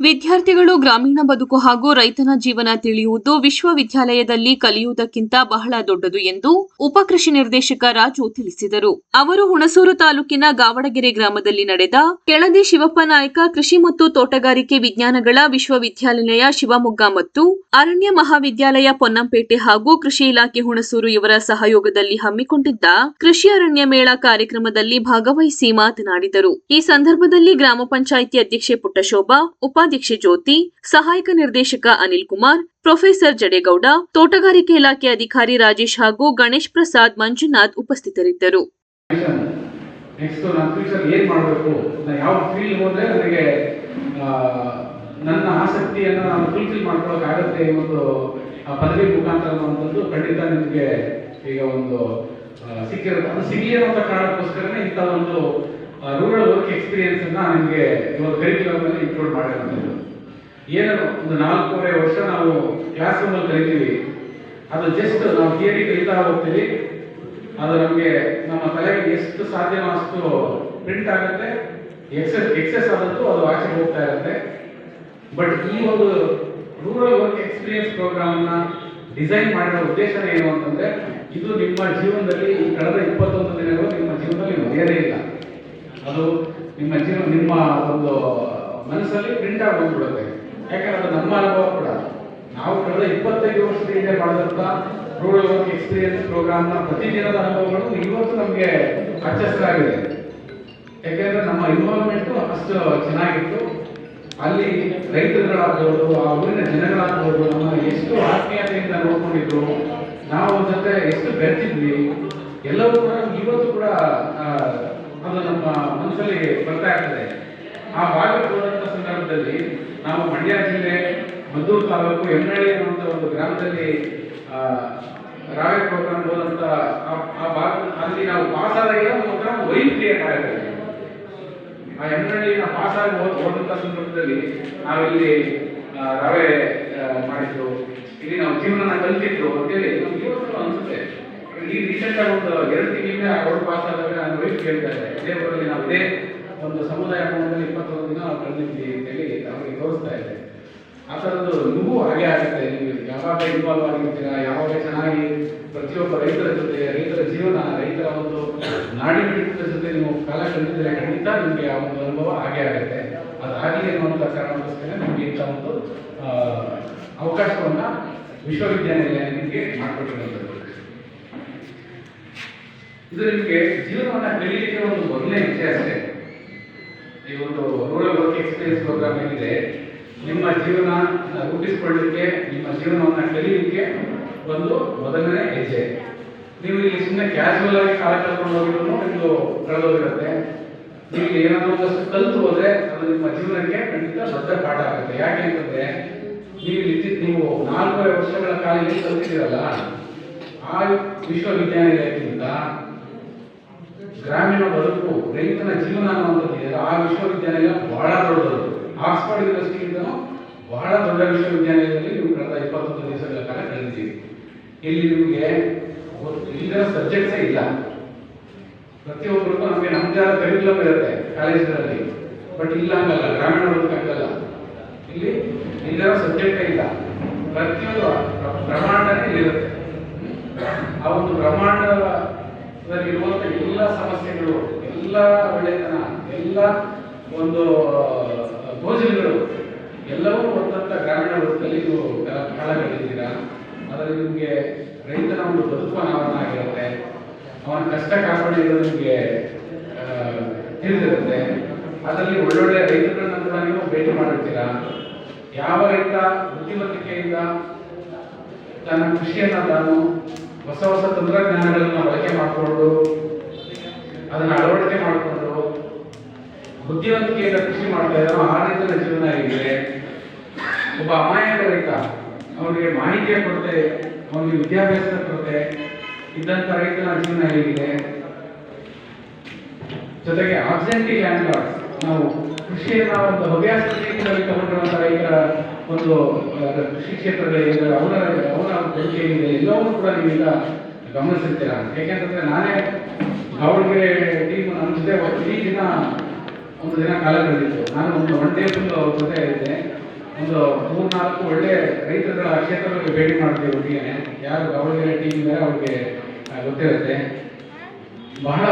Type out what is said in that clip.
ವಿದ್ಯಾರ್ಥಿಗಳು ಗ್ರಾಮೀಣ ಬದುಕು ಹಾಗೂ ರೈತನ ಜೀವನ ತಿಳಿಯುವುದು ವಿಶ್ವವಿದ್ಯಾಲಯದಲ್ಲಿ ಕಲಿಯುವುದಕ್ಕಿಂತ ಬಹಳ ದೊಡ್ಡದು ಎಂದು ಉಪಕೃಷಿ ನಿರ್ದೇಶಕ ರಾಜು ತಿಳಿಸಿದರು. ಅವರು ಹುಣಸೂರು ತಾಲೂಕಿನ ಗಾವಡಗೆರೆ ಗ್ರಾಮದಲ್ಲಿ ನಡೆದ ಕೆಳದಿ ಶಿವಪ್ಪ ನಾಯಕ ಕೃಷಿ ಮತ್ತು ತೋಟಗಾರಿಕೆ ವಿಜ್ಞಾನಗಳ ವಿಶ್ವವಿದ್ಯಾಲಯ ಶಿವಮೊಗ್ಗ ಮತ್ತು ಅರಣ್ಯ ಮಹಾವಿದ್ಯಾಲಯ ಪೊನ್ನಂಪೇಟೆ ಹಾಗೂ ಕೃಷಿ ಇಲಾಖೆ ಹುಣಸೂರು ಇವರ ಸಹಯೋಗದಲ್ಲಿ ಹಮ್ಮಿಕೊಂಡಿದ್ದ ಕೃಷಿ ಅರಣ್ಯ ಮೇಳ ಕಾರ್ಯಕ್ರಮದಲ್ಲಿ ಭಾಗವಹಿಸಿ ಮಾತನಾಡಿದರು. ಈ ಸಂದರ್ಭದಲ್ಲಿ ಗ್ರಾಮ ಪಂಚಾಯಿತಿ ಅಧ್ಯಕ್ಷೆ ಪುಟ್ಟಶೋಭಾ ಉಪಾಧ್ಯಕ್ಷೆ ಜ್ಯೋತಿ, ಸಹಾಯಕ ನಿರ್ದೇಶಕ ಅನಿಲ್ ಕುಮಾರ್, ಪ್ರೊಫೆಸರ್ ಜಡೇಗೌಡ, ತೋಟಗಾರಿಕೆ ಇಲಾಖೆ ಅಧಿಕಾರಿ ರಾಜೇಶ್ ಹಾಗೂ ಗಣೇಶ್ ಪ್ರಸಾದ್ ಮಂಜುನಾಥ್ ಉಪಸ್ಥಿತರಿದ್ದರು. ನೆಕ್ಸ್ಟ್ ನಾನು ಫ್ಯೂಚರ್ ಏನು ಮಾಡಬೇಕು? ನಾನು ಯಾವ ಫೀಲ್ಡ್ ಹೋದರೆ ನನಗೆ ನನ್ನ ಆಸಕ್ತಿಯನ್ನು ನಾನು ಫುಲ್ಫಿಲ್ ಮಾಡ್ಕೊಳ್ಳೋಕ್ಕಾಗತ್ತೆ ಈ ಒಂದು ಪದವಿ ಮುಖಾಂತರ ಅನ್ನುವಂಥದ್ದು ಖಂಡಿತ ನಿಮಗೆ ಈಗ ಒಂದು ಸಿಕ್ಕಿರುತ್ತೆ. ಅದು ಸಿಗಲಿ ಅನ್ನೋ ಕಾರಣಕ್ಕೋಸ್ಕರನೇ ಇಂಥ ಒಂದು ರೂರಲ್ ವರ್ಕ್ ಎಕ್ಸ್ಪೀರಿಯನ್ಸ್ ಅನ್ನ ನಿಮಗೆ ಇವತ್ತು ಕರಿಕ್ಯುಲಮ್ ಅಲ್ಲಿ ಇನ್ಕ್ಲೂಡ್ ಮಾಡಿರೋದು ಏನು ಒಂದು ನಾಲ್ಕೂವರೆ ವರ್ಷ ನಾವು ಕ್ಲಾಸ್ ರೂಮಲ್ಲಿ ಕಲಿತೀವಿ ಅದು ಜಸ್ಟ್ ನಾವು ಥಿಯರಿ ಕಲಿತಾ ಹೋಗ್ತೀವಿ. ಅದು ನಮಗೆ ನಮ್ಮ ತಲೆಗೆ ಎಷ್ಟು ಸಾಧ್ಯನೋ ಅಷ್ಟು ಪ್ರಿಂಟ್ ಆಗುತ್ತೆ. ಎಕ್ಸೆಸ್ ಎಕ್ಸೆಸ್ ಆದಂತೂ ಅದು ಆಚೆ ಹೋಗ್ತಾ ಇರುತ್ತೆ. ಬಟ್ ಈ ಒಂದು ರೂರಲ್ ವರ್ಕ್ ಎಕ್ಸ್ಪೀರಿಯನ್ಸ್ ಪ್ರೋಗ್ರಾಮ್ನ ಡಿಸೈನ್ ಮಾಡಿರೋ ಉದ್ದೇಶ ಏನು ಅಂತಂದ್ರೆ, ಇದು ನಿಮ್ಮ ಜೀವನದಲ್ಲಿ ಈ ಕಳೆದ ಇಪ್ಪತ್ತೊಂದು ದಿನಗಳು ನಿಮ್ಮ ಜೀವನದಲ್ಲಿ ಮರೆಯದೇ ಇಲ್ಲ ಅದು ನಿಮ್ಮ ಜೀವನ, ನಿಮ್ಮ ಒಂದು ಮನಸ್ಸಲ್ಲಿ ಪ್ರಿಂಟ್ ಆಗಿ ಹೋಗ್ಬಿಡುತ್ತೆ. ಯಾಕಂದ್ರೆ ಅದು ನಮ್ಮ ಅನುಭವ ಕೂಡ. ನಾವು ಕಳೆದ ಇಪ್ಪತ್ತೈದು ವರ್ಷದ ಹಿಂದೆ ಮಾಡಿದಂಥ ರೂರಲ್ ವರ್ಕ್ ಎಕ್ಸ್ಪೀರಿಯನ್ಸ್ ಪ್ರೋಗ್ರಾಮ್ನ ಪ್ರತಿದಿನದ ಅನುಭವಗಳು ಇವತ್ತು ನಮಗೆ ಅಚ್ಚಸ್ತರಾಗಿದೆ ಯಾಕೆಂದ್ರೆ ನಮ್ಮ ಇನ್ವಾಲ್ವ್ಮೆಂಟು ಅಷ್ಟು ಚೆನ್ನಾಗಿತ್ತು. ಅಲ್ಲಿ ರೈತರುಗಳಾಗ್ಬೋದು ಆ ಊರಿನ ಜನಗಳಾಗ್ಬೋದು ನಮ್ಮ ಎಷ್ಟು ಆತ್ಮೀಯತೆಯಿಂದ ನೋಡ್ಕೊಂಡಿದ್ರು, ನಾವು ಜೊತೆ ಎಷ್ಟು ಬೆರೆತಿದ್ವಿ, ಎಲ್ಲವೂ ಕೂಡ ಇವತ್ತು ಕೂಡ ಅದು ನಮ್ಮ ಮನಸ್ಸಲ್ಲಿ ಬರ್ತಾ ಇರ್ತದೆ. ಆ ಬಾವಿ ಹೋದಂಥ ಸಂದರ್ಭದಲ್ಲಿ ನಾವು ಮಂಡ್ಯ ಜಿಲ್ಲೆ ಮದ್ದೂರು ತಾಲೂಕು ಎನ್ನಳ್ಳಿ ಅನ್ನುವಂಥ ಒಂದು ಗ್ರಾಮದಲ್ಲಿ ರಾವೆ ಪ್ರೋಗ್ರಾಮ್ ಹೋದಂಥ ಆ- ಭಾಗ ಅಲ್ಲಿ ನಾವು ಪಾಸ್ ಆದಾಗ ಒಂದು ಒಂಥರ ವೈನ್ ಕ್ರಿಯೇಟ್ ಆಗುತ್ತೆ ಆ ಎಮ್ಮನಹಳ್ಳಿನ ಪಾಸ್ ಆಗಿ ಹೋದ ಹೋದಂಥ ಸಂದರ್ಭದಲ್ಲಿ ನಾವಿಲ್ಲಿ ರವೆ ಆ, ಮಾಡಿದ್ದು. ಇಲ್ಲಿ ನಾವು ಜೀವನ ಕಲಿತಿದ್ದು ಅಂತೇಳಿ ನಮ್ಗೆ ಇವತ್ತು ಅನ್ಸುತ್ತೆ. ಈ ರೀಸೆಂಟ್ ಒಂದು ಎರಡು ತಿಂಗಳಿಂದ ಅವರು ಪಾಸ್ ಆದಾಗ ನಾನು ವೈಫ್ ಕೇಳ್ತಾ ಇದ್ದೆ ಇದೇ ನಾವು ಇದೇ ಒಂದು ಸಮುದಾಯ ಭವನದಲ್ಲಿ ಇಪ್ಪತ್ತೊಂದು ದಿನ ನಾವು ಕಳೆದಿದ್ವಿ ಅಂತೇಳಿ ಅವರಿಗೆ ತೋರಿಸ್ತಾ ಇದ್ದೆ ಆ ಥರದ್ದು ನಿಮಗೂ ಹಾಗೆ ಆಗುತ್ತೆ. ನೀವು ಯಾವಾಗ ಇನ್ವಾಲ್ವ್ ಆಗಿರ್ತೀರಾ, ಯಾವಾಗ ಚೆನ್ನಾಗಿ ಪ್ರತಿಯೊಬ್ಬ ರೈತರ ಜೊತೆ, ರೈತರ ಜೀವನ, ರೈತರ ಒಂದು ನಾಡಿ ಮಿಡಿತದ ಜೊತೆ ನೀವು ಕಾಲ ಕಳೆದಿದ್ರೆ ಖಂಡಿತ ನಿಮಗೆ ಆ ಒಂದು ಅನುಭವ ಹಾಗೆ ಆಗುತ್ತೆ. ಅದಾಗಲಿ ಅನ್ನುವಂಥ ಕಾರಣಕ್ಕೋಸ್ಕರ ನಿಮಗೆ ಇಂಥ ಒಂದು ಅವಕಾಶವನ್ನ ವಿಶ್ವವಿದ್ಯಾನಿಲಯ ನಿಮಗೆ ಮಾಡಿಕೊಟ್ಟಿರುವಂಥದ್ದು. ಇದು ನಿಮಗೆ ಜೀವನವನ್ನ ಕಲಿಯಲಿಕ್ಕೆ ಒಂದು ಮೊದಲನೇ ವಿಷಯ ಅಷ್ಟೇ. ಈ ಒಂದು ರೂರಲ್ ವರ್ಕ್ ಎಕ್ಸ್ಪೀರಿಯನ್ಸ್ ಪ್ರೋಗ್ರಾಮ್ ಏನಿದೆ, ನಿಮ್ಮ ಜೀವನ ರೂಪಿಸಿಕೊಳ್ಳಲಿಕ್ಕೆ ನಿಮ್ಮ ಜೀವನವನ್ನ ಕಲೀಲಿಕ್ಕೆ ಒಂದು ಮೊದಲನೇ ಹೆಜ್ಜೆ. ನೀವು ಇಲ್ಲಿ ಸುಮ್ಮನೆ ಕ್ಯಾಶುವಲ್ ಆಗಿ ಕಾಲ ಕಳ್ಕೊಂಡು ಹೋಗಿದ್ರು ನಿಮ್ದು ಕಳೆದೋಗಿರುತ್ತೆ. ನೀವು ಏನಾದರೂ ಒಂದಷ್ಟು ಕಲಿತು ಹೋದ್ರೆ ಅದು ನಿಮ್ಮ ಜೀವನಕ್ಕೆ ಖಂಡಿತ ದೊಡ್ಡ ಪಾಠ ಆಗುತ್ತೆ. ಯಾಕೆ ಅಂತಂದ್ರೆ, ನೀವು ಇಲ್ಲಿ ನೀವು ನಾಲ್ಕೂವರೆ ವರ್ಷಗಳ ಕಾಲ ಇಲ್ಲಿ ಕಲಿತಿದ್ದೀರಲ್ಲ, ಆ ವಿಶ್ವವಿದ್ಯಾನಿಲಯದಿಂದ ಗ್ರಾಮೀಣ ಬದುಕು ರೈತನ ಜೀವನ ಅನ್ನುವಂಥದ್ದು ಆ ವಿಶ್ವವಿದ್ಯಾಲಯ ಬಹಳ ದೊಡ್ಡದು. ಆಕ್ಸ್ಫರ್ಡ್ ಯೂನಿವರ್ಸಿಟಿಯಿಂದನೂ ಬಹಳ ದೊಡ್ಡ ವಿಶ್ವವಿದ್ಯಾಲಯದಲ್ಲಿ ನೀವು ಕಳೆದ ಇಪ್ಪತ್ತೊಂದು ದಿವಸಗಳ ಕಾಲ ಕಲಿತೀವಿ ಇಲ್ಲಿ ನಿಮಗೆ ಇಲ್ಲಿನ ಸಬ್ಜೆಕ್ಟ್ಸೇ ಇಲ್ಲ. ಪ್ರತಿಯೊಬ್ಬರಿಗೂ ನಮಗೆ ನಮ್ಮದೇ ಆದ ಕರಿಕ್ಯುಲಮ್ ಇರುತ್ತೆ ಕಾಲೇಜ್ಗಳಲ್ಲಿ ಬಟ್ ಇಲ್ಲ ಹಂಗಲ್ಲ, ಗ್ರಾಮೀಣ ಬದುಕು ಹಂಗಲ್ಲ. ಇಲ್ಲಿ ಇಲ್ಲಿರೋ ಸಬ್ಜೆಕ್ಟೇ ಇಲ್ಲ. ಪ್ರತಿಯೊಂದು ಪ್ರ- ಬ್ರಹ್ಮಾಂಡನೇ ಇಲ್ಲಿರುತ್ತೆ ಆ ಒಂದು ಬ್ರಹ್ಮಾಂಡದಲ್ಲಿರುವಂಥ ಎಲ್ಲ ಸಮಸ್ಯೆಗಳು, ಎಲ್ಲ ಒಳ್ಳೆತನ, ಎಲ್ಲ ಒಂದು ಭೋಜನಗಳು, ಎಲ್ಲವೂ ಒಂದಂಥ ಗ್ರಾಮೀಣ ವೃತ್ತದಲ್ಲಿ ನೀವು ಕ- ಕಾಲ ಕಳೆದಿದ್ದೀರಾ? ಅದರಲ್ಲಿ ನಿಮಗೆ ರೈತನ ಒಂದು ಬದುಕು ಅನಾವರಣ ಆಗಿರುತ್ತೆ. ಅವನ ಕಷ್ಟ ಇರೋದು ನಿಮಗೆ ತಿಳಿದಿರುತ್ತೆ. ಅದರಲ್ಲಿ ಒಳ್ಳೊಳ್ಳೆ ರೈತರನ್ನ ಕೂಡ ನೀವು ಭೇಟಿ ಮಾಡಿರ್ತೀರಾ? ಯಾವ ರೈತ ಬುದ್ಧಿವಂತಿಕೆಯಿಂದ ತನ್ನ ಕೃಷಿಯನ್ನು ತಾನು ಹೊಸ ಹೊಸ ತಂತ್ರಜ್ಞಾನಗಳನ್ನು ಬಳಕೆ ಮಾಡಿಕೊಂಡು ಅದನ್ನ ಅಳವಡಿಕೆ ಮಾಡಿಕೊಂಡು ಬುದ್ಧಿವಂತಿಕೆಯಿಂದ ಕೃಷಿ ಮಾಡ್ತಾ ಇದ್ದಾನೋ ಆ ಜೀವನ ಹೇಗಿದೆ ಒಬ್ಬ ಅಮಾಯಕ ರೈತ ಅವನಿಗೆ ಮಾಹಿತಿಯ ಕೊರತೆ, ಅವನಿಗೆ ವಿದ್ಯಾಭ್ಯಾಸದ ಕೊರತೆ ಇದ್ದಂಥ ರೈತನ ಜೀವನ ಹೇಗಿದೆ. ಜೊತೆಗೆ ಆಬ್ಸೆಂಟಿ ಲ್ಯಾಂಡ್ ಲಾರ್ಡ್ಸ್ ನಾವು ಕೃಷಿಯನ್ನ ಒಂದು ಹವ್ಯಾಸ ರೀತಿಯಲ್ಲಿ ತಗೊಂಡಿರುವಂಥ ರೈತರ ಒಂದು ಕೃಷಿ ಕ್ಷೇತ್ರದಲ್ಲಿ ಅವರ ಅವನ ಕೊಡುಗೆ ಏನಿದೆ ಎಲ್ಲವನ್ನೂ ಕೂಡ ನೀವೀಗ ಗಮನಿಸಿರ್ತೀರ? ಏಕೆಂತಂದ್ರೆ ನಾನೇ ದಾವಣಗೆರೆ ಟೀಮ್ ನಮ್ಮ ಜೊತೆ ಇಡೀ ದಿನ ಒಂದು ದಿನ ಕಾಲ ಕಳೆದಿತ್ತು. ನಾನು ಒಂದು ಒನ್ ಡೇ ಫುಲ್ ಅವ್ರ ಜೊತೆ ಇದ್ದೆ. ಒಂದು ಮೂರ್ನಾಲ್ಕು ಒಳ್ಳೆ ರೈತರ ಕ್ಷೇತ್ರಗಳಿಗೆ ಭೇಟಿ ಮಾಡ್ತೀವಿ ಹುಡುಗಿಯೇ ಯಾರು ದಾವಣಗೆರೆ ಟೀಮ್ ಇದ್ದಾರೆ ಅವ್ರಿಗೆ ಗೊತ್ತಿರುತ್ತೆ. ಬಹಳ